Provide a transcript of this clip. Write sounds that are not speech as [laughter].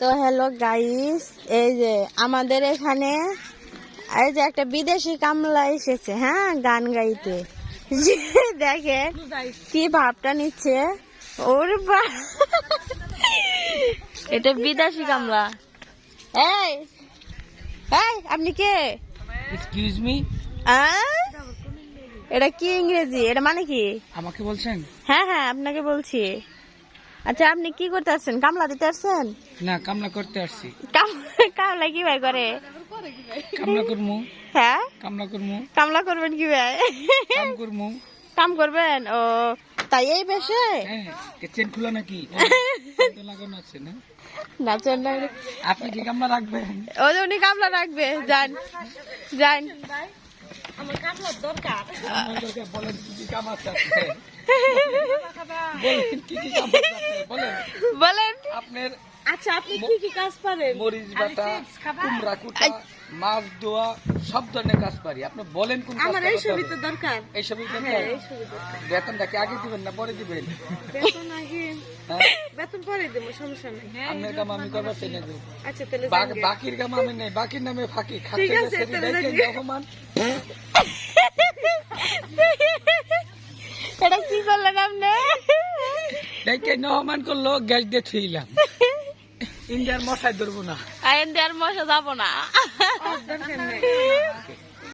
তো hello guys এই যে আমাদের এখানে এই যে একটা বিদেশি কামলা এসেছে হ্যাঁ গান গাইতে। যে দেখে কি ভাবটা নিচ্ছে? ওর বা এটা বিদেশি কামলা। এই এই আপনি কে? এক্সকিউজ মি এটা কি ইংরেজি? এটা মানে কি? আমাকে বলছেন? হ্যাঁ হ্যাঁ আপনাকে বলছি। আচ্ছা আপনি কি করতে আসছেন? কামলা দিতে আসছেন? না কামলা করতে আসছি। [laughs] কামলা কি ভাই করে? কামলা করমু। হ্যাঁ? কামলা করমু। কামলা করবেন কি ভাই কাম করমু। কাম করবেন? ও তাই এই বেশে? হ্যাঁ চেন খোলা নাকি? [laughs] তো লাগানো আছে না? নাচন না আপনি কি কামলা রাখবেন? ও যে উনি কামলা রাখবে যান। যান। কামলার দরকার। আমার দরকার বলেন কি কি কাম আছে? [laughs] বলেন কি কি কাম আছে আপনার? বলেন বলেন আপনার আচ্ছা আপনি কি কি কাজ পারেন? মরিচ বাটা কুমড়া কুটা মাছ দোয়া সব ধরনের কাজ পারি। আপনি বলেন কোন আমার এই করতে ছবি তো দরকার? হ্যাঁ এই ছবি দরকার। বেতনটা কি আগে দিবেন না পরে দিবেন? বেতন আগে হ্যাঁ? বেতন পরে দেবো সমস্যা নেই। আপনার কাম আমি না আচ্ছা তাহলে বাক- বাকির কাম আমি নেই বাকির নামে ফাঁকি ঠিক খাচ্ছে আছে, তাহলে দেখেন রহমান এটা কি করলেন আপনি? দেখে নহমান করল গ্যাস দিয়ে থুইলাম। [laughs] ইন্ডিয়ার মশাই ধরবো না। ইন্ডিয়ার মশা যাব না.